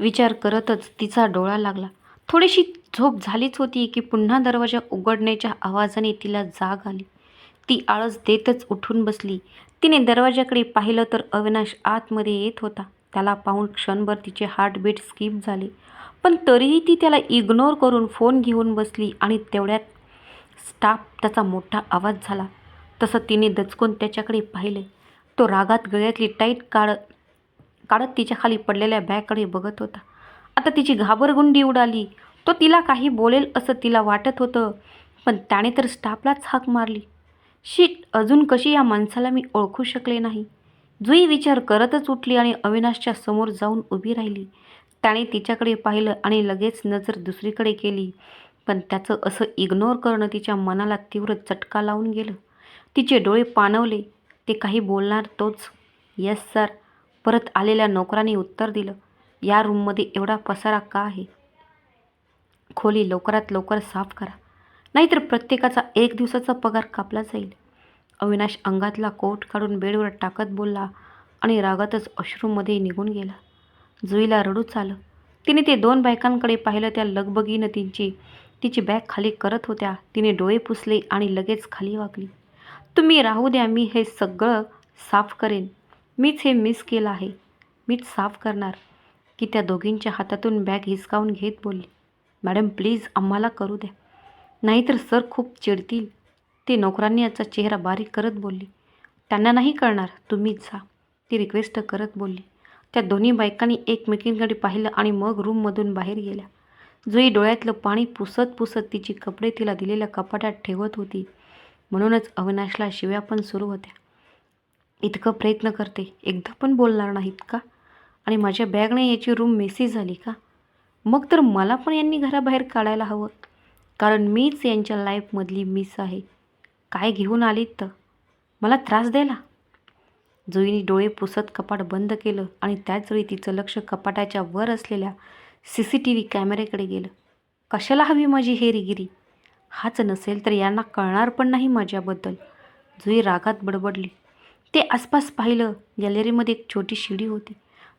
विचार करतच तिचा डोळा लागला. थोडीशी झोप झालीच होती की पुन्हा दरवाजा उघडण्याच्या आवाजाने तिला जाग आली. ती आळस देतच उठून बसली. तिने दरवाजाकडे पाहिलं तर अविनाश आतमध्ये येत होता. त्याला पाहून क्षणभर तिचे हार्टबीट स्किप झाले. पण तरीही ती त्याला इग्नोर करून फोन घेऊन बसली आणि तेवढ्यात स्टाफ त्याचा मोठा आवाज झाला. तसं तिने दचकून त्याच्याकडे पाहिले. तो रागात गळ्यातली टाईट काढत काढत तिच्या खाली पडलेल्या बॅगकडे बघत होता. आता तिची घाबरगुंडी उडाली. तो तिला काही बोलेल असं तिला वाटत होतं पण त्याने तर स्टाफलाच हाक मारली. शीट अजून कशी या माणसाला मी ओळखू शकले नाही. जुई विचार करतच उठली आणि अविनाशच्या समोर जाऊन उभी राहिली. त्याने तिच्याकडे पाहिलं आणि लगेच नजर दुसरीकडे केली पण त्याचं असं इग्नोर करणं तिच्या मनाला तीव्र चटका लावून गेलं. तिचे डोळे पाणवले. ते काही बोलणार तोच. येस सर परत आलेल्या नोकराने उत्तर दिलं या रूममध्ये एवढा पसारा का आहे? खोली लवकरात लवकर साफ करा. नाहीतर प्रत्येकाचा एक दिवसाचा पगार कापला जाईल. अविनाश अंगातला कोट काढून बेडवर टाकत बोलला आणि रागातच अश्रूमध्ये निघून गेला. जुईला रडूच आलं. तिने ते दोन बायकांकडे पाहिलं त्या लगबगीनं तिची तिची बॅग खाली करत होत्या. तिने डोळे पुसले आणि लगेच खाली वागली तुम्ही राहू द्या मी हे सगळं साफ करेन. मीच हे मिस केलं आहे. मीच साफ करणार. की त्या दोघींच्या हातातून बॅग हिसकावून घेत बोलली मॅडम प्लीज आम्हाला करू द्या. नाहीतर सर खूप चिडतील. ती नोकरांनी याचा चेहरा बारीक करत बोलली त्यांना नाही कळणार तुम्हीच जा. ती रिक्वेस्ट करत बोलली. त्या दोन्ही बायकांनी एकमेकींकडे पाहिलं आणि मग रूममधून बाहेर गेल्या. जुई डोळ्यातलं पाणी पुसत पुसत तिची कपडे तिला दिलेल्या कपाटात ठेवत होती. म्हणूनच अविनाशला शिव्या पण सुरू होत्या. इतकं प्रयत्न करते. एकदा पण बोलणार नाहीत का? आणि माझ्या बॅगने याची रूम मेसी झाली का? मग तर मला पण यांनी घराबाहेर काढायला हवं. कारण मीच यांच्या लाईफमधली मिस आहे. काय घेऊन आलीत तर? मला त्रास द्यायला. जुईने डोळे पुसत कपाट बंद केलं आणि त्याचवेळी तिचं लक्ष कपाटाच्या वर असलेल्या सी सी टी व्ही कॅमेऱ्याकडे गेलं. कशाला हवी माझी हेरीगिरी? हाच नसेल तर यांना कळणार पण नाही माझ्याबद्दल. जुई रागात बडबडली. ते आसपास पाहिलं. गॅलरीमध्ये एक छोटी शिडी होती.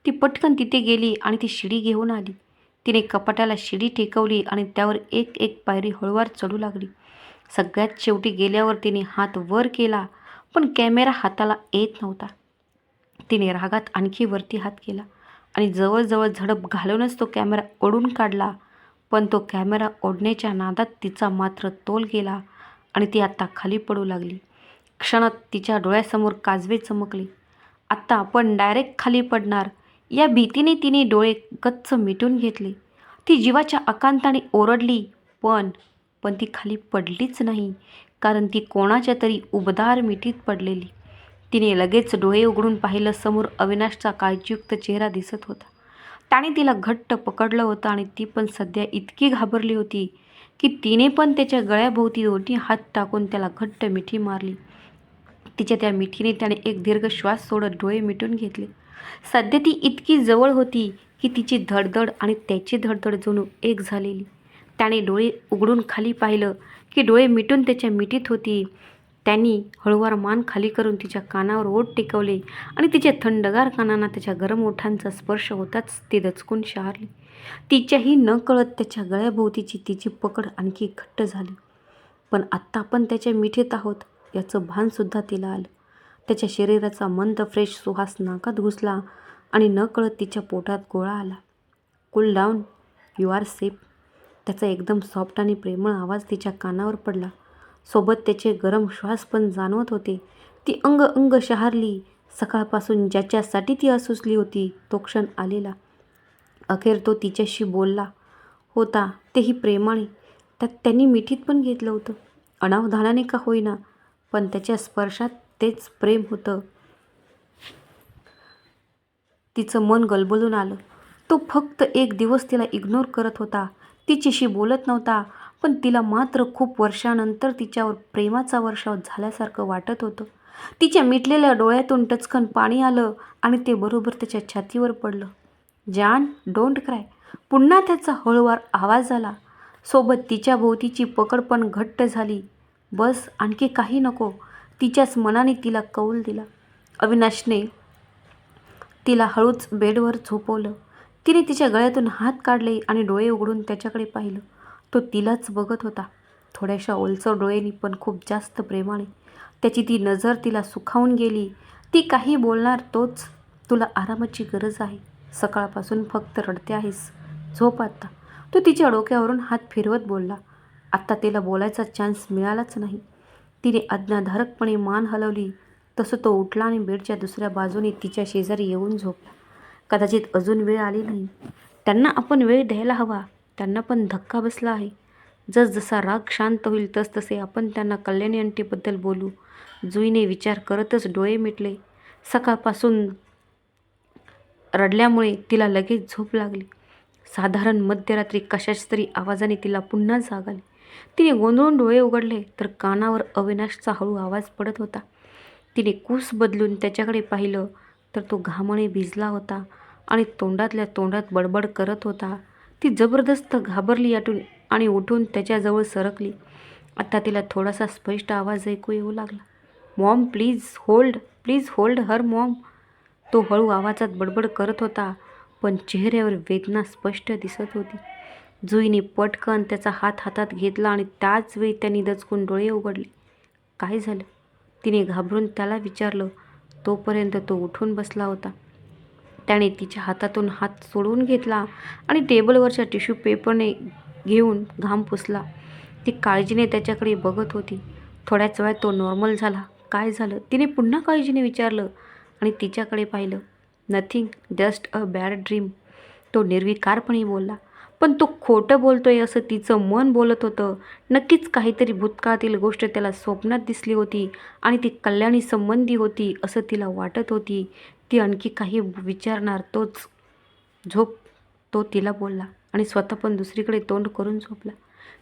ती पटकन तिथे गेली आणि ती शिडी घेऊन आली. तिने कपाटाला शिडी टेकवली आणि त्यावर एक एक पायरी हळूवार चढू लागली. सगळ्यात शेवटी गेल्यावर तिने हात वर केला पण कॅमेरा हाताला येत नव्हता. तिने रागात आणखी वरती हात केला आणि जवळजवळ झडप घालूनच तो कॅमेरा ओढून काढला. पण तो कॅमेरा ओढण्याच्या नादात तिचा मात्र तोल गेला आणि ती आत्ता खाली पडू लागली. क्षणात तिच्या डोळ्यासमोर काजवे चमकले. आत्ता आपण डायरेक्ट खाली पडणार. या भीतीने तिने डोळे गच्च मिटून घेतले. ती जीवाच्या अकांताने ओरडली पण पण ती खाली पडलीच नाही कारण ती कोणाच्या तरी उबदार मिठीत पडलेली. तिने लगेच डोळे उघडून पाहिलं समोर अविनाशचा काळजीयुक्त चेहरा दिसत होता. त्याने तिला घट्ट पकडलं होतं आणि ती पण सध्या इतकी घाबरली होती की तिने पण त्याच्या गळ्याभोवती दोन्ही हात टाकून त्याला घट्ट मिठी मारली. तिच्या त्या मिठीने त्याने एक दीर्घ श्वास सोडत डोळे मिटून घेतले. सध्या ती इतकी जवळ होती की तिची धडधड आणि त्याची धडधड जणू एक झालेली. त्याने डोळे उघडून खाली पाहिलं की डोळे मिटून त्याच्या मिठीत होती. त्यांनी हळूवार मान खाली करून तिच्या कानावर ओठ टेकवले आणि तिच्या थंडगार कानांना त्याच्या गरम ओठांचा स्पर्श होताच ती दचकून शहारली. तिच्याही न कळत त्याच्या गळ्याभोवतीची तिची पकड आणखी घट्ट झाली. पण आत्ता आपण त्याच्या मिठीत आहोत. याचं भानसुद्धा तिला आलं. त्याच्या शरीराचा मंद फ्रेश सुहास नाकात घुसला आणि नकळत तिच्या पोटात गोळा आला. Cool down you are safe त्याचा एकदम सॉफ्ट आणि प्रेमळ आवाज तिच्या कानावर पडला. सोबत त्याचे गरम श्वास पण जाणवत होते. ती अंग अंग शहारली. सकाळपासून ज्याच्यासाठी ती असुसली होती तो क्षण आलेला. अखेर तो तिच्याशी बोलला होता तेही प्रेमाने. त्यात त्यांनी मिठीत पण घेतलं होतं. अनावधानाने का होईना पण त्याच्या स्पर्शात तेच प्रेम होतं. तिचं मन गलबलून आलं. तो फक्त एक दिवस तिला इग्नोर करत होता. तिच्याशी बोलत नव्हता पण तिला मात्र खूप वर्षानंतर तिच्यावर प्रेमाचा वर्षाव झाल्यासारखं वाटत होतं. तिच्या मिटलेल्या डोळ्यातून टचकन पाणी आलं आणि ते बरोबर त्याच्या छातीवर पडलं. जान डोंट क्राय पुन्हा त्याचा हळूवार आवाज आला. सोबत तिच्या भोवतीची पकड पण घट्ट झाली. बस आणखी काही नको. तिच्याच मनाने तिला कौल दिला. अविनाशने तिला हळूच बेडवर झोपवलं. तिने तिच्या गळ्यातून हात काढले आणि डोळे उघडून त्याच्याकडे पाहिलं. तो तिलाच बघत होता. थोड्याशा ओलसर डोळ्यांनी पण खूप जास्त प्रेमाने. त्याची ती नजर तिला सुखावून गेली. ती काही बोलणार तोच. तुला आरामाची गरज आहे. सकाळपासून फक्त रडते आहेस. झोप आत्ता तो तिच्या डोक्यावरून हात फिरवत बोलला. आत्ता तिला बोलायचा चान्स मिळालाच नाही. तिने अज्ञाधारकपणे मान हलवली. तसं तो उठला आणि बेडच्या दुसऱ्या बाजूने तिच्या शेजारी येऊन झोपला. कदाचित अजून वेळ आली नाही. त्यांना आपण वेळ द्यायला हवा. त्यांना पण धक्का बसला आहे. जसजसा राग शांत होईल तसतसे आपण त्यांना कल्याणी अंटीबद्दल बोलू. जुईने विचार करतच डोळे मिटले. सकाळपासून रडल्यामुळे तिला लगेच झोप लागली. साधारण मध्यरात्री कशाच तरी आवाजाने तिला पुन्हा जाग आली. तिने गोंधळून डोळे उघडले तर कानावर अविनाशचा हळू आवाज पडत होता. तिने कूस बदलून त्याच्याकडे पाहिलं तर तो घामणे भिजला होता आणि तोंडातल्या तोंडात बडबड करत होता. ती जबरदस्त घाबरली आटून आणि उठून त्याच्याजवळ सरकली. आता तिला थोडासा स्पष्ट आवाज ऐकू येऊ लागला. Mom please hold please hold her mom. तो हळू आवाजात बडबड करत होता पण चेहऱ्यावर वेदना स्पष्ट दिसत होती. जुईने पटकन त्याचा हात हातात घेतला आणि त्याच वेळी त्यांनी दचकून डोळे उघडले. काय झालं? तिने घाबरून त्याला विचारलं. तोपर्यंत तो उठून बसला होता. त्याने तिच्या हातातून हात सोडवून घेतला आणि टेबलवरच्या टिश्यू पेपरने घेऊन घाम पुसला. ती काळजीने त्याच्याकडे बघत होती. थोड्याच वेळात तो नॉर्मल झाला. काय झालं? तिने पुन्हा काळजीने विचारलं आणि तिच्याकडे पाहिलं. Nothing just a bad dream. तो निर्विकारपणे बोलला. पण तो खोटं बोलतोय असं तिचं मन बोलत होतं. नक्कीच काहीतरी भूतकाळातील गोष्ट त्याला स्वप्नात दिसली होती आणि ती कल्याणी संबंधी होती असं तिला वाटत होती. ती आणखी काही विचारणार तोच. झोप. तो तिला बोलला आणि स्वतः पण दुसरीकडे तोंड करून झोपला.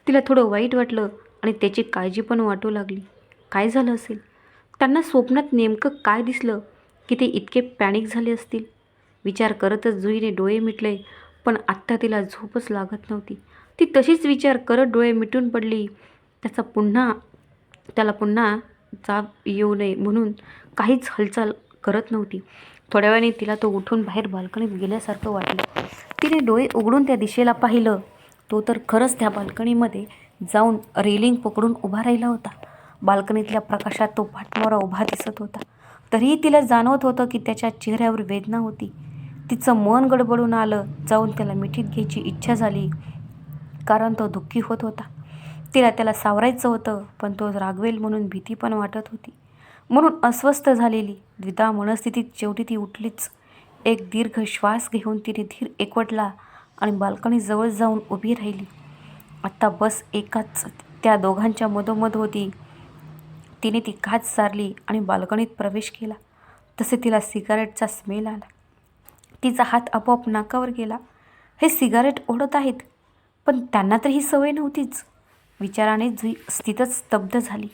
तिला थोडं वाईट वाटलं आणि त्याची काळजी पण वाटू लागली. काय झालं असेल? त्यांना स्वप्नात नेमकं काय दिसलं? की ते इतके पॅनिक झाले असतील? विचार करतच जुईने डोळे मिटले पण आत्ता तिला झोपच लागत नव्हती. ती तशीच विचार करत डोळे मिटून पडली. त्याचा पुन्हा त्याला पुन्हा जाब येऊ नये म्हणून काहीच हालचाल करत नव्हती. थोड्या वेळाने तिला तो उठून बाहेर बाल्कनीत गेल्यासारखं वाटलं. तिने डोळे उघडून त्या दिशेला पाहिलं. तो तर खरंच त्या बाल्कनीमध्ये जाऊन रेलिंग पकडून उभा राहिला होता. बाल्कनीतल्या प्रकाशात तो पाठमोरा उभा दिसत होता. तरीही तिला जाणवत होतं की त्याच्या चेहऱ्यावर वेदना होती. तिचं मन गडबडून आलं जाऊन त्याला मिठीत घ्यायची इच्छा झाली. कारण तो दुःखी होत होता. तिला त्याला सावरायचं होतं पण तो रागवेल म्हणून भीती पण वाटत होती. म्हणून अस्वस्थ झालेली द्विधा मनस्थितीत शेवटी ती उठलीच. एक दीर्घ श्वास घेऊन तिने धीर एकवटला आणि बाल्कनीजवळ जाऊन उभी राहिली. आत्ता बस एकाच त्या दोघांच्या मधोमध होती. तिने ती काच सारली आणि बाल्कनीत प्रवेश केला. तसे तिला सिगारेटचा स्मेल आला. तिचा हात आपोआप नाकावर गेला. हे सिगारेट ओढत आहेत पण त्यांना तर ही सवय नव्हतीच. विचाराने जुई स्थितच स्तब्ध झाली.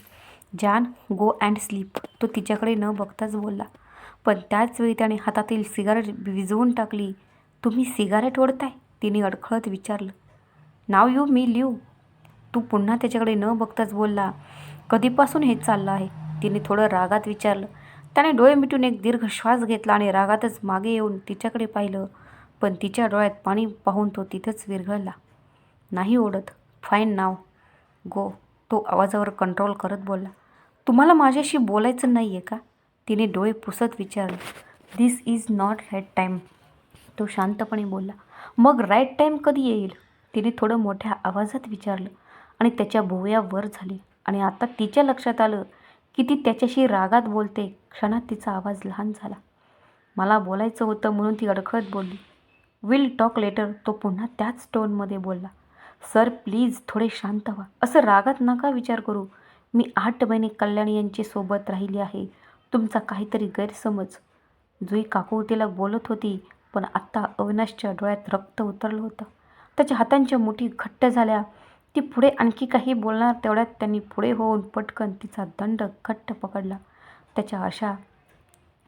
जान गो अँड स्लीप तो तिच्याकडे न बघताच बोलला. पण त्याच वेळी त्याने हातातील सिगारेट विझवून टाकली. तुम्ही सिगारेट ओढताय? तिने अडखळत विचारलं. नाव यू मी लिव तू पुन्हा त्याच्याकडे न बघताच बोलला कधीपासून हे चाललं आहे? तिने थोडं रागात विचारलं. त्याने डोळे मिटून एक दीर्घ श्वास घेतला आणि रागातच मागे येऊन तिच्याकडे पाहिलं. पण तिच्या डोळ्यात पाणी पाहून तो तिथंच विरघळला. नाही ओढत. फाईन नाव. गो तो आवाजावर कंट्रोल करत बोलला. तुम्हाला माझ्याशी बोलायचं नाही आहे का? तिने डोळे पुसत विचारले. This is not right time तो शांतपणे बोलला. मग राईट टाईम कधी येईल? तिने थोडं मोठ्या आवाजात विचारलं आणि त्याच्या भुवया वर झाली. आणि आता तिच्या लक्षात आलं की ती त्याच्याशी रागात बोलते. क्षणात तिचा आवाज लहान झाला. मला बोलायचं होतं म्हणून ती अडखळत बोलली. विल टॉक लेटर तो पुन्हा त्याच टोनमध्ये बोलला. सर प्लीज थोडे शांत व्हा. असं रागात नका विचार करू. मी आठ महिने कल्याणी यांची सोबत राहिली आहे. तुमचा काहीतरी गैरसमज. जुई काकू तिला बोलत होती पण आत्ता अविनाशच्या डोळ्यात रक्त उतरलं होतं. त्याच्या हातांच्या मुठी घट्ट झाल्या. ती पुढे आणखी काही बोलणार तेवढ्यात त्यांनी पुढे होऊन पटकन तिचा दंड घट्ट पकडला. त्याच्या अशा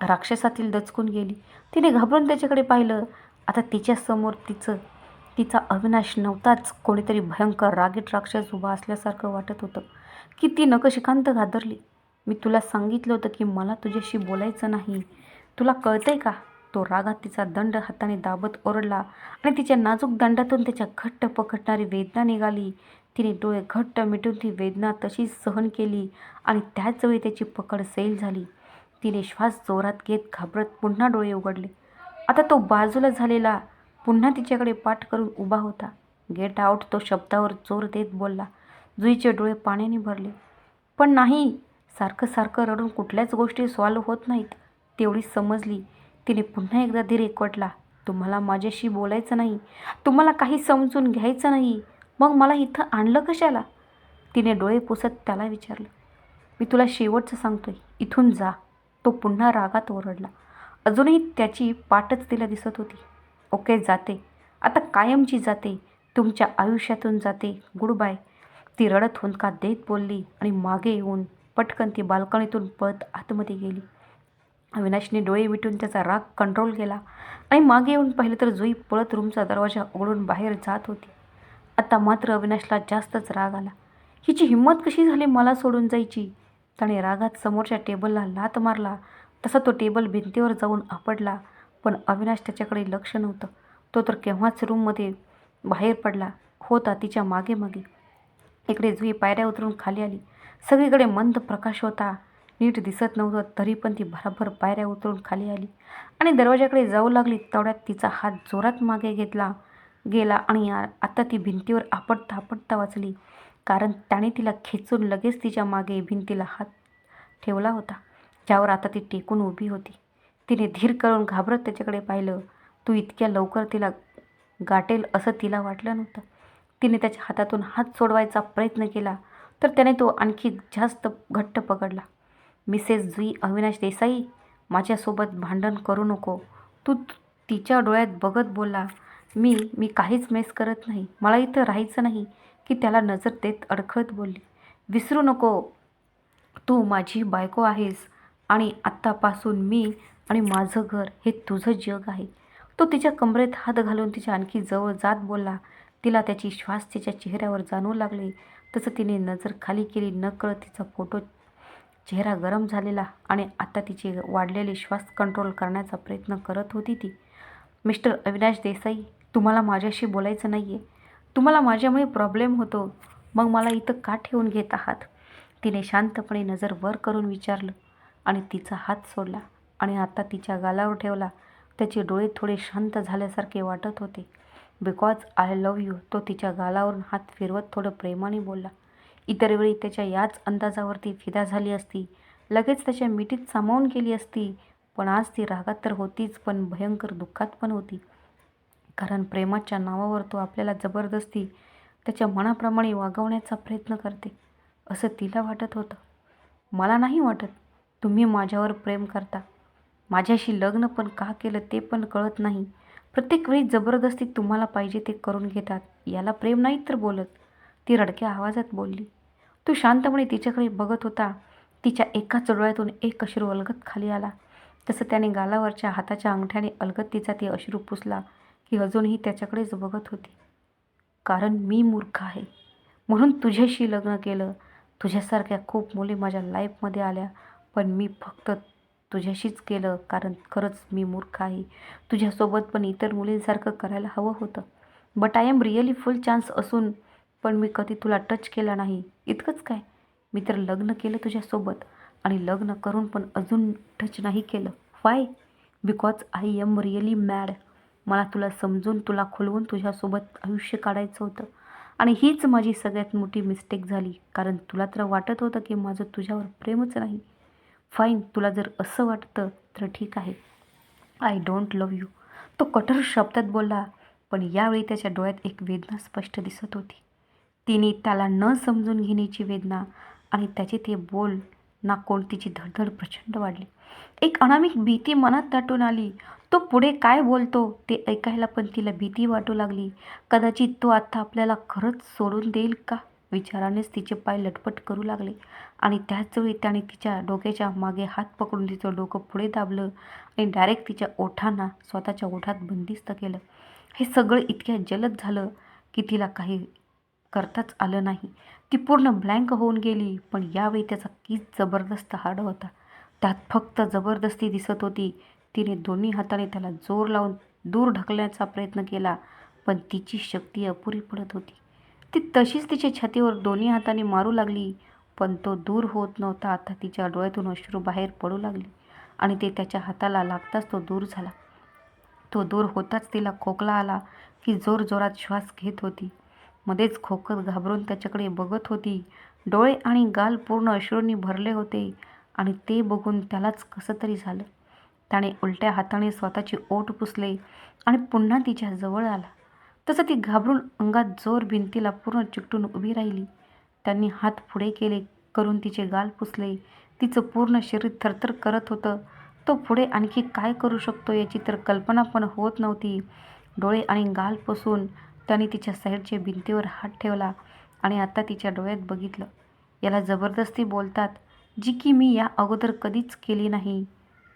राक्षसातील दचकून गेली. तिने घाबरून त्याच्याकडे पाहिलं. आता तिच्यासमोर तिचं तिचा अविनाश नव्हताच कोणीतरी भयंकर रागीट राक्षस उभा असल्यासारखं वाटत होतं. की ती नकशिकांत घादरली मी तुला सांगितलं होतं की मला तुझ्याशी बोलायचं नाही. तुला कळतंय का? तो रागात तिचा दंड हाताने दाबत ओरडला आणि तिच्या नाजूक दंडातून त्याच्या घट्ट पकडणारी वेदना निघाली. तिने डोळे घट्ट मिटून ती वेदना तशीच सहन केली आणि त्याच वेळी त्याची पकड सैल झाली. तिने श्वास जोरात घेत घाबरत पुन्हा डोळे उघडले. आता तो बाजूला झालेला पुन्हा तिच्याकडे पाठ करून उभा होता. गेट आऊट तो शब्दावर जोर देत बोलला. जुईचे डोळे पाण्याने भरले. पण नाही सारखं सारखं रडून कुठल्याच गोष्टी सॉल्व होत नाहीत तेवढी समजली. तिने पुन्हा एकदा धीर एकवटला. तुम्हाला माझ्याशी बोलायचं नाही. तुम्हाला काही समजून घ्यायचं नाही. मग मला इथं आणलं कशाला? तिने डोळे पुसत त्याला विचारलं. मी तुला शेवटचं सांगतोय. इथून जा. तो पुन्हा रागात ओरडला. अजूनही त्याची पाठच तिला दिसत होती. ओके जाते. आता कायमची जाते. तुमच्या आयुष्यातून जाते. Goodbye. ती रडत हुंदका देत बोलली आणि मागे येऊन पटकन ती बाल्कनीतून पळत आतमध्ये गेली. अविनाशने डोळे मिटून त्याचा राग कंट्रोल केला. आणि मागे येऊन पाहिलं तर जुई पळत रूमचा दरवाजा उघडून बाहेर जात होती. आता मात्र अविनाशला जास्तच राग आला. हिची हिंमत कशी झाली मला सोडून जायची? त्याने रागात समोरच्या टेबलला लात मारला. तसा तो टेबल भिंतीवर जाऊन आपडला पण अविनाश त्याच्याकडे लक्ष नव्हतं. तो तर केव्हाच रूममध्ये बाहेर पडला होता तिच्यामागे मागे इकडे जुई पायऱ्या उतरून खाली आली. सगळीकडे मंद प्रकाश होता. नीट दिसत नव्हतं तरी पण ती भराभर पायऱ्या उतरून खाली आली आणि दरवाजाकडे जाऊ लागली. तेवढ्यात तिचा हात जोरात मागे घेतला गेला आणि आता ती भिंतीवर आपटता आपटता वाचली. कारण त्याने तिला खेचून लगेच तिच्यामागे भिंतीला हात ठेवला होता ज्यावर आता ती टेकून उभी होती. तिने धीर करून घाबरत त्याच्याकडे पाहिलं. तू इतक्या लवकर तिला गाटेल असं तिला वाटलं नव्हतं. तिने त्याच्या हातातून हात सोडवायचा प्रयत्न केला तर त्याने तो आणखी जास्त घट्ट पकडला. मिसेस जुई अविनाश देसाई माझ्यासोबत भांडण करू नको. तू तिच्या डोळ्यात बघत बोलला मी मी काहीच मेस करत नाही. मला इथं राहायचं नाही की त्याला नजर देत अडखळत बोलली. विसरू नको. तू माझी बायको आहेस आणि आत्तापासून मी आणि माझं घर हे तुझं जग आहे. तो तिच्या कमरेत हात घालून तिच्या आणखी जवळ जात बोलला. तिला त्याची श्वास तिच्या चेहऱ्यावर जाणवू लागले. तसं तिने नजर खाली केली. नकळत तिचा फोटो चेहरा गरम झालेला आणि आता तिचे वाढलेले श्वास कंट्रोल करण्याचा प्रयत्न करत होती ती. मिस्टर अविनाश देसाई तुम्हाला माझ्याशी बोलायचं नाही आहे तुम्हाला माझ्यामुळे प्रॉब्लेम होतो. मग मला इथं का ठेवून घेत आहात? तिने शांतपणे नजर वर करून विचारलं आणि तिचा हात सोडला आणि आता तिच्या गालावर ठेवला. त्याचे डोळे थोडे शांत झाल्यासारखे वाटत होते. बिकॉज आय लव्ह यू तो तिच्या गालावरून हात फिरवत थोडं प्रेमाने बोलला. इतर वेळी त्याच्या याच अंदाजावरती फिदा झाली असती. लगेच त्याच्या मिठीत सामावून गेली असती. पण आज ती रागात तर होतीच पण भयंकर दुःखात पण होती. कारण प्रेमाच्या नावावर तो आपल्याला जबरदस्ती त्याच्या मनाप्रमाणे वागवण्याचा प्रयत्न करते असं तिला वाटत होतं. मला नाही वाटत तुम्ही माझ्यावर प्रेम करता. माझ्याशी लग्न पण का केलं ते पण कळत नाही. प्रत्येक वेळी जबरदस्ती तुम्हाला पाहिजे ते करून घेतात. याला प्रेम नाही तर बोलत. ती रडक्या आवाजात बोलली. तू शांतपणे तिच्याकडे बघत होता. तिच्या एकाच डोळ्यातून एक अश्रू अलगत खाली आला. तसं त्याने गालावरच्या हाताच्या अंगठ्याने अलगत तिचा ते अश्रू पुसला की अजूनही त्याच्याकडेच बघत होती. कारण मी मूर्ख आहे. म्हणून तुझ्याशी लग्न केलं. तुझ्यासारख्या खूप मुली माझ्या लाईफमध्ये आल्या. पण मी फक्त तुझ्याशीच केलं कारण खरंच मी मूर्ख आहे. तुझ्यासोबत पण इतर मुलींसारखं करायला हवं होतं. But I am really full chance असून पण मी कधी तुला टच केला नाही. इतकंच काय? मी तर लग्न केलं तुझ्यासोबत आणि लग्न करून पण अजून टच नाही केलं. Why because I am really mad मला तुला समजून तुला खुलवून तुझ्यासोबत आयुष्य काढायचं होतं. आणि हीच माझी सगळ्यात मोठी मिस्टेक झाली. कारण तुला तर वाटत होतं की माझं तुझ्यावर प्रेमच नाही. फाईन तुला जर असं वाटतं तर ठीक आहे. आय डोंट लव यू तो कठोर शब्दात बोलला पण यावेळी त्याच्या डोळ्यात एक वेदना स्पष्ट दिसत होती. तिने त्याला न समजून घेण्याची वेदना आणि त्याचे ते बोल ना कोणतीची धडधड प्रचंड वाढली. एक अनामिक भीती मनात दाटून आली. तो पुढे काय बोलतो ते ऐकायला पण तिला भीती वाटू लागली. कदाचित तो आता आपल्याला खरंच सोडून देईल का? विचारानेच तिचे पाय लटपट करू लागले. आणि त्याचवेळी त्याने तिच्या डोक्याच्या मागे हात पकडून तिचं डोकं पुढे दाबलं आणि डायरेक्ट तिच्या ओठांना स्वतःच्या ओठात बंदिस्त केलं. हे सगळं इतक्या जलद झालं की तिला काही करताच आलं नाही. ती पूर्ण ब्लँक होऊन गेली पण यावेळी त्याचा किस जबरदस्त हाड होता. त्यात फक्त जबरदस्ती दिसत होती. तिने दोन्ही हाताने त्याला जोर लावून दूर ढकलण्याचा प्रयत्न केला पण तिची शक्ती अपुरी पडत होती. ती तशीच तिच्या छातीवर दोन्ही हाताने मारू लागली पण तो दूर होत नव्हता. आता तिच्या डोळ्यातून अश्रू बाहेर पडू लागले आणि ते त्याच्या हाताला लागताच तो दूर झाला. तो दूर होताच तिला खोकला आला की जोरजोरात श्वास घेत होती. मध्येच खोकत घाबरून त्याच्याकडे बघत होती. डोळे आणि गाल पूर्ण अश्रूंनी भरले होते आणि ते बघून त्यालाच कसं तरी झालं. त्याने उलट्या हाताने स्वतःचे ओठ पुसले आणि पुन्हा तिच्या जवळ आला. तसं ती घाबरून अंगात जोर भिंतीला पूर्ण चिकटून उभी राहिली. त्यांनी हात पुढे केले करून तिचे गाल पुसले. तिचं पूर्ण शरीर थरथर करत होतं. तो पुढे आणखी काय करू शकतो याची तर कल्पना पण होत नव्हती. डोळे आणि गाल पुसून त्याने तिच्या साईडच्या भिंतीवर हात ठेवला आणि आता तिच्या डोळ्यात बघितलं. याला जबरदस्ती बोलतात जी की मी या अगोदर कधीच केली नाही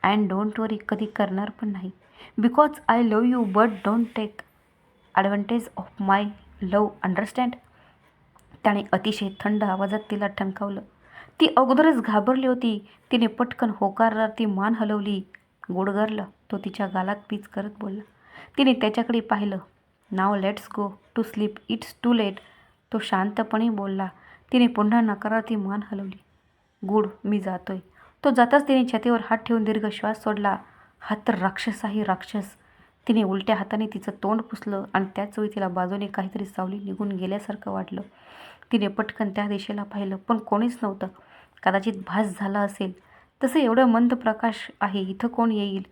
अँड डोंट वरी कधी करणार पण नाही. Because I love you but don't take advantage of my love understand त्याने अतिशय थंड आवाजात तिला ठणकावलं. ती अगोदरच घाबरली होती. तिने पटकन होकारला ती मान हलवली गुडगरलं तो तिच्या गालात पीच करत बोलला. तिने त्याच्याकडे पाहिलं. Now let's go to sleep it's too late तो शांतपणे बोलला. तिने पुन्हा नकारार्थी मान हलवली. गुड मी जातोय. तो जाताच तिने छातीवर हात ठेवून दीर्घ श्वास सोडला. हा तर राक्षस आहे राक्षस. तिने उलट्या हाताने तिचं तोंड पुसलं आणि त्याचवेळी तिला बाजूने काहीतरी सावली निघून गेल्यासारखं वाटलं. तिने पटकन त्या दिशेला पाहिलं पण कोणीच नव्हतं. कदाचित भास झाला असेल. तसं एवढं मंद प्रकाश आहे इथं कोण येईल?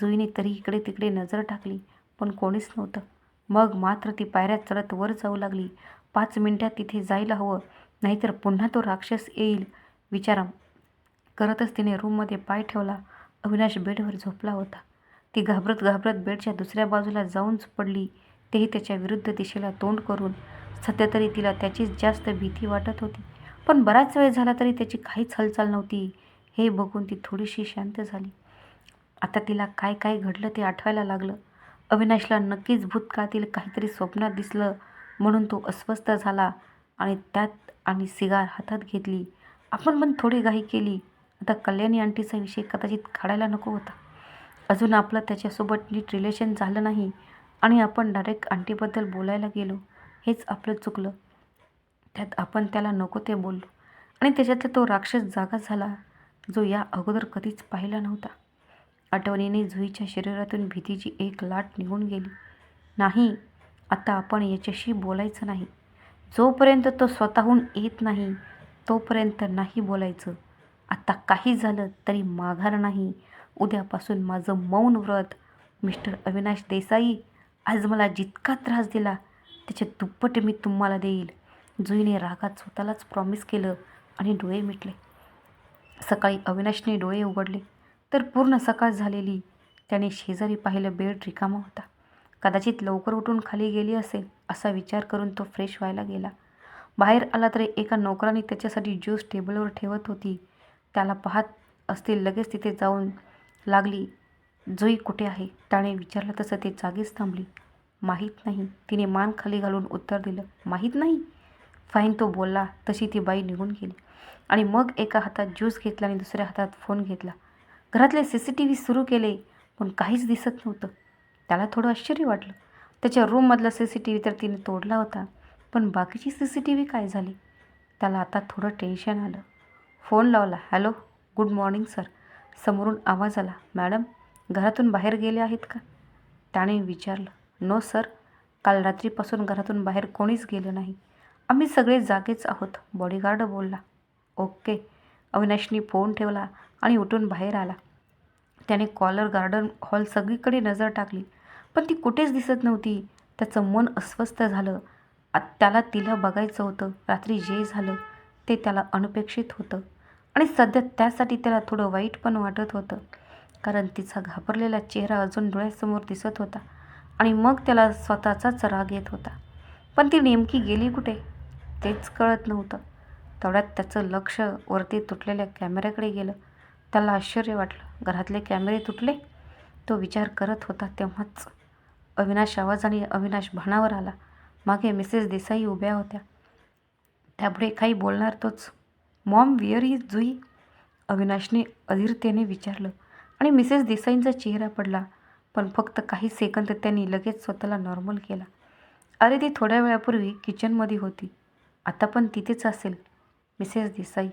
जुईने तरी इकडे तिकडे नजर टाकली पण कोणीच नव्हतं. मग मात्र ती पायऱ्या चढत वर जाऊ लागली. पाच मिनिटात तिथे जायला हवं नाहीतर पुन्हा तो राक्षस येईल विचारा. करतच तिने रूममध्ये पाय ठेवला. अविनाश बेडवर झोपला होता. ती घाबरत घाबरत बेडच्या दुसऱ्या बाजूला जाऊनच पडली. तेही त्याच्या विरुद्ध दिशेला तोंड करून. सध्या तरी तिला त्याचीच जास्त भीती वाटत होती. पण बराच वेळ झाला तरी त्याची काहीच हालचाल नव्हती. हे बघून ती थोडीशी शांत झाली. आता तिला काय काय घडलं ते आठवायला लागलं. अविनाशला नक्कीच भूतकाळातील काहीतरी स्वप्नात दिसलं म्हणून तो अस्वस्थ झाला आणि त्यात आणि सिगार हातात घेतली. आपण पण थोडी घाई केली. आता कल्याणी आंटीचा विषय कदाचित काढायला नको होता. अजून आपलं त्याच्यासोबत नीट रिलेशन झालं नाही आणि आपण डायरेक्ट आंटीबद्दल बोलायला गेलो. हेच आपलं चुकलं. त्यात आपण त्याला नको ते बोललो. आणि त्याच्यातला तो राक्षस जागा झाला जो या अगोदर कधीच पाहिला नव्हता. आठवणीने जुईच्या शरीरातून भीतीची एक लाट निघून गेली. नाही आता आपण याच्याशी बोलायचं नाही. जोपर्यंत तो स्वतःहून येत नाही तोपर्यंत नाही बोलायचं. आत्ता काही झालं तरी माघार नाही. उद्यापासून माझं मौन व्रत. मिस्टर अविनाश देसाई आज मला जितका त्रास दिला त्याच्या दुप्पट मी तुम्हाला देईल. जुईने रागात स्वतःलाच प्रॉमिस केलं आणि डोळे मिटले. सकाळी अविनाशने डोळे उघडले. तर पूर्ण सकाळ झालेली. त्याने शेजारी पाहिलं बेड रिकामा होता. कदाचित लवकर उठून खाली गेली असेल असा विचार करून तो फ्रेश व्हायला गेला. बाहेर आला तरी एका नोकराने त्याच्यासाठी ज्यूस टेबलवर ठेवत होती. त्याला पाहत असतील लगेच तिथे जाऊन लागली. जुई कुठे आहे? त्याने विचारलं तसं ते जागीच थांबली. माहीत नाही. तिने मान खाली घालून उत्तर दिलं. माहीत नाही? फाईन तो बोलला. तशी ती बाई निघून गेली. आणि मग एका हातात ज्यूस घेतला आणि दुसऱ्या हातात फोन घेतला. घरातले सी सी टी व्ही सुरू केले पण काहीच दिसत नव्हतं. त्याला थोडं आश्चर्य वाटलं. त्याच्या रूममधला सी सी टी व्ही तर तिने तोडला होता पण बाकीची सी सी टी व्ही काय झाली? त्याला आता थोडं टेन्शन आलं. फोन लावला हॅलो गुड मॉर्निंग सर. समोरून आवाज आला मॅडम घरातून बाहेर गेले आहेत का? त्याने विचारलं नो सर काल रात्रीपासून घरातून बाहेर कोणीच गेलं नाही. आम्ही सगळे जागेच आहोत बॉडीगार्ड बोलला. ओके. अविनाशनी फोन ठेवला आणि उठून बाहेर आला. त्याने कॉलर गार्डन हॉल सगळीकडे नजर टाकली. पण ती कुठेच दिसत नव्हती. त्याचं मन अस्वस्थ झालं. आ त्याला तिला बघायचं होतं. रात्री जे झालं ते त्याला अनपेक्षित होतं. आणि सध्या त्यासाठी त्याला थोडं वाईट पण वाटत होतं. कारण तिचा घाबरलेला चेहरा अजून डोळ्यासमोर दिसत होता. आणि मग त्याला स्वतःचाच राग येत होता. पण ती नेमकी गेली कुठे? तेच कळत नव्हतं. तेवढ्यात त्याचं लक्ष वरती तुटलेल्या कॅमेऱ्याकडे गेलं. त्याला आश्चर्य वाटलं. घरातले कॅमेरे तुटले. तो विचार करत होता तेव्हाच. अविनाश आवाजाने अविनाश भानावर आला. मागे मिसेस देसाई उभ्या होत्या. त्यापुढे काही बोलणार तोच. Mom where is Jui. अविनाशने अधीरतेने विचारलं आणि मिसेस देसाईंचा चेहरा पडला. पण फक्त काही सेकंद त्यांनी लगेच स्वतःला नॉर्मल केला. अरे ती थोड्या वेळापूर्वी किचनमध्ये होती. आता पण तिथेच असेल मिसेस देसाई.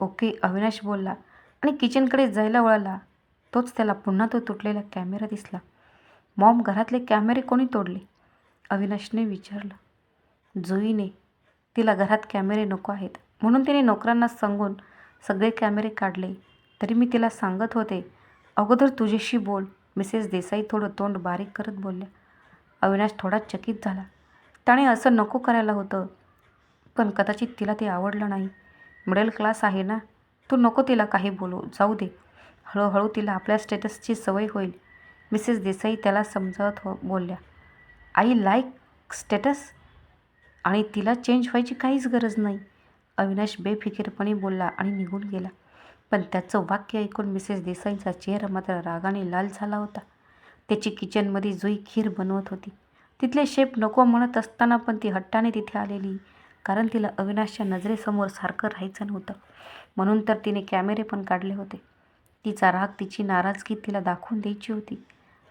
ओके अविनाश बोलला. आणि किचनकडे जायला वळाला. तोच त्याला पुन्हा तो तुटलेला कॅमेरा दिसला. मॉम घरातले कॅमेरे कोणी तोडले? अविनाशने विचारलं. जुईने तिला घरात कॅमेरे नको आहेत. म्हणून तिने नोकरांना सांगून सगळे कॅमेरे काढले. तरी मी तिला सांगत होते अगोदर तुझ्याशी बोल. मिसेस देसाई थोडं तोंड बारीक करत बोलल्या. अविनाश थोडा चकित झाला. त्याने असं नको करायला होतं. पण कदाचित तिला ते आवडलं नाही. मिडल क्लास आहे ना? तू नको तिला काही बोलू जाऊ दे. हळूहळू तिला आपल्या स्टेटसची सवय होईल. मिसेस देसाई त्याला समजावत हो बोलल्या. I like status? आणि तिला चेंज व्हायची काहीच गरज नाही. अविनाश बेफिकीरपणे बोलला आणि निघून गेला. पण त्याचं वाक्य ऐकून मिसेस देसाईंचा चेहरा मात्र रागाने लाल झाला होता. त्याची किचनमध्ये जुई खीर बनवत होती. तिथले शेप नको म्हणत असताना पण ती हट्टाने तिथे आलेली कारण तिला अविनाशच्या नजरेसमोर सारखं राहायचं नव्हतं. म्हणून तर तिने कॅमेरे पण काढले होते. तिचा राग तिची नाराजगी तिला दाखवून द्यायची होती.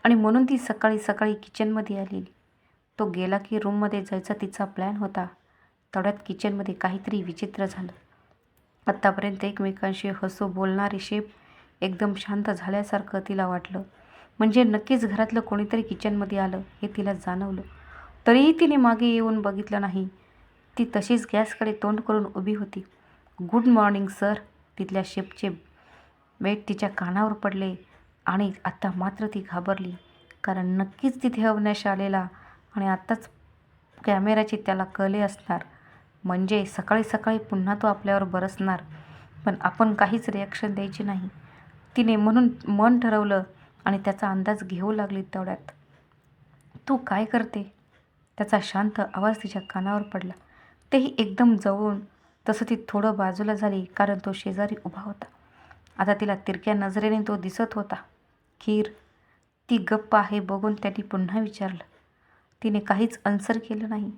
आणि म्हणून ती सकाळी सकाळी किचनमध्ये आलेली. तो गेला की रूममध्ये जायचा तिचा प्लॅन होता. तेवढ्यात किचनमध्ये काहीतरी विचित्र झालं. आत्तापर्यंत एकमेकांशी हसू बोलणारे शेप एकदम शांत झाल्यासारखं तिला वाटलं. म्हणजे नक्कीच घरातलं कोणीतरी किचनमध्ये आलं हे तिला जाणवलं. तरीही तिने मागे येऊन बघितलं नाही. ती तशीच गॅसकडे तोंड करून उभी होती. Good morning sir. तिथल्या शेपचे वेट तिच्या कानावर पडले आणि आत्ता मात्र ती घाबरली. कारण नक्कीच तिथे अविनाश आलेला आणि आत्ताच कॅमेऱ्याचे त्याला कले असणार. म्हणजे सकाळी सकाळी पुन्हा तो आपल्यावर बरसणार. पण आपण काहीच रिॲक्शन द्यायची नाही. तिने म्हणून मन ठरवलं आणि त्याचा अंदाज घेऊ लागली तेवढ्यात. तू काय करते? त्याचा शांत आवाज तिच्या कानावर पडला. तेही एकदम जवळून तसं ती थोडं बाजूला झाली कारण तो शेजारी उभा होता. आता तिला तिरक्या नजरेने तो दिसत होता. खीर ती गप्प आहे बघून त्यांनी पुन्हा विचारलं. तिने काहीच आन्सर केलं नाही.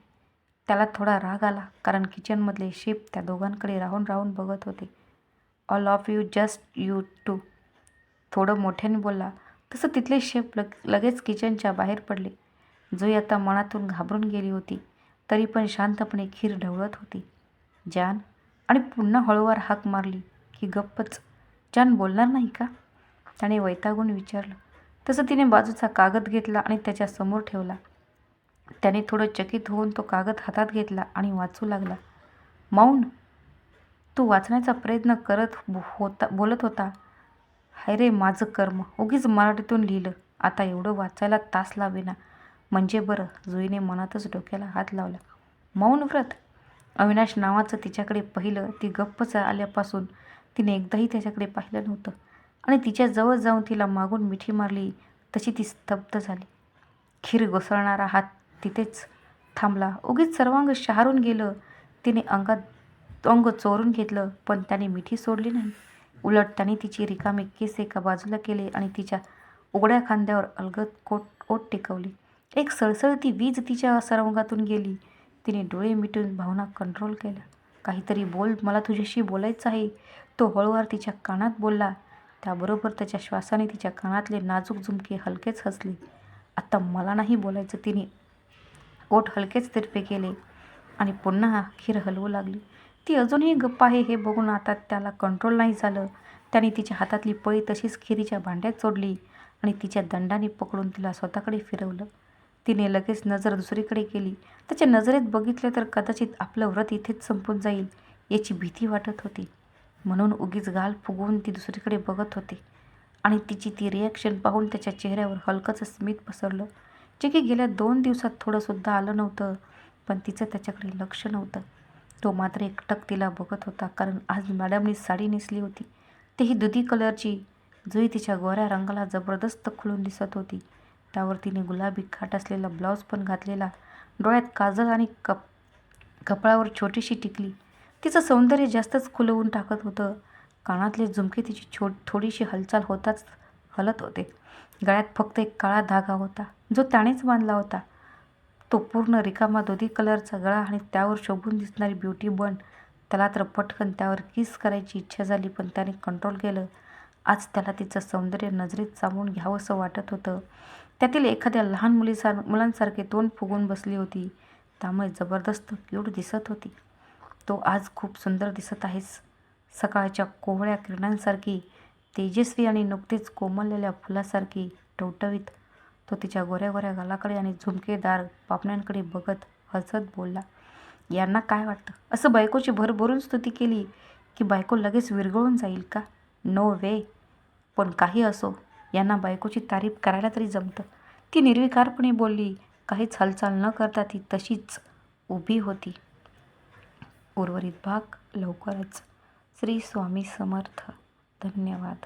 त्याला थोडा राग आला कारण किचनमधले शेप त्या दोघांकडे राहून राहून बघत होते. All of you just you too थोडं मोठ्याने बोलला. तसं तिथले शेप लग लगेच किचनच्या बाहेर पडले. जोई आता मनातून घाबरून गेली होती. तरी पण शांतपणे खीर ढवळत होती. जान. आणि पुन्हा हळूवार हाक मारली की गप्पच. जान बोलणार नाही का? त्याने वैतागून विचारलं. तसं तिने बाजूचा कागद घेतला आणि त्याच्यासमोर ठेवला. त्याने थोडं चकित होऊन तो कागद हातात घेतला आणि वाचू लागला. मौन. तू वाचण्याचा प्रयत्न करत होता बोलत होता. हाय रे माझं कर्म. उगीच मराठीतून लिहिलं. आता एवढं वाचायला तास लावेना. म्हणजे बरं जुईने मनातच डोक्याला हात लावला. मौन व्रत. अविनाश नावाचं तिच्याकडे पहिलं. ती गप्पच आल्यापासून तिने एकदाही त्याच्याकडे पाहिलं नव्हतं. आणि तिच्याजवळ जाऊन तिला मागून मिठी मारली. तशी ती स्तब्ध झाली. खीर घोसळणारा हात तिथेच थांबला. उगीच सर्वांग शहारून गेलं. तिने अंगात अंग चोरून घेतलं पण त्याने मिठी सोडली नाही. उलट त्याने तिची रिकामे केस एका बाजूला केले आणि तिच्या उघड्या खांद्यावर अलगद कोट ओट टेकवली. एक सळसळती वीज तिच्या सर्वांगातून गेली. तिने डोळे मिटून भावना कंट्रोल केल्या. काहीतरी बोल मला तुझ्याशी बोलायचं आहे. तो हळूवार तिच्या कानात बोलला. त्याबरोबर त्याच्या श्वासाने तिच्या कानातले नाजूक झुमके हलकेच हसले. आता मला नाही बोलायचं तिने ओठ हलकेच तिरपे केले आणि पुन्हा खीर हलवू लागली. ती अजूनही गप्प आहे हे बघून आता त्याला कंट्रोल नाही झालं. त्याने तिच्या हातातली पळी तशीच खिरीच्या भांड्यात सोडली आणि तिच्या दंडाने पकडून तिला स्वतःकडे फिरवलं. तिने लगेच नजर दुसरीकडे केली. त्याच्या नजरेत बघितले तर कदाचित आपलं व्रत इथेच संपून जाईल याची भीती वाटत होती. म्हणून उगीच गाल फुगवून ती दुसरीकडे बघत होती. आणि तिची ती रिॲक्शन पाहून त्याच्या चेहऱ्यावर हलकंच स्मित पसरलं. जे की गेल्या दोन दिवसात थोडंसुद्धा आलं नव्हतं पण तिचं त्याच्याकडे लक्ष नव्हतं. तो मात्र एकटक तिला बघत होता कारण आज मॅडमनी साडी नेसली होती. तेही दुधी कलरची जुई तिच्या गोऱ्या रंगाला जबरदस्त खुलून दिसत होती. त्यावर तिने गुलाबी खाट असलेला ब्लाऊज पण घातलेला. डोळ्यात काजळ आणि कप कपाळावर छोटीशी टिकली. तिचं सौंदर्य जास्तच खुलवून टाकत होतं. कानातले झुमके तिची छो थोडीशी हालचाल होताच हलत होते. गळ्यात फक्त एक काळा धागा होता. जो त्यानेच बांधला होता. तो पूर्ण रिकामा दोधी कलरचा गळा आणि त्यावर शोभून दिसणारी ब्युटी बन. त्याला तर पटकन त्यावर किस करायची इच्छा झाली पण त्याने कंट्रोल केलं. आज त्याला तिचं सौंदर्य नजरेत चामून घ्यावंसं वाटत होतं. त्यातील एखाद्या लहान मुलीसार मुलांसारखे तोंड फुगून बसली होती. त्यामुळे जबरदस्त क्यूट दिसत होती. तो आज खूप सुंदर दिसत आहेस सकाळच्या कोवळ्या किरणांसारखी तेजस्वी आणि नुकतीच कोमललेल्या फुलासारखी टवटवीत तो तिच्या गोऱ्या गोऱ्या गालाकडे आणि झुमकेदार पापण्यांकडे बघत हसत बोलला यांना काय वाटतं? असं बायकोची भरभरून स्तुती केली की बायको लगेच विरघळून जाईल का? No way. पण काही असो यांना बायकोची तारीफ करायला तरी जमतं. ती निर्विकारपणे बोलली काहीच हालचाल न करता ती तशीच उभी होती. उर्वरित भाग लवकरच. श्री स्वामी समर्थ. धन्यवाद.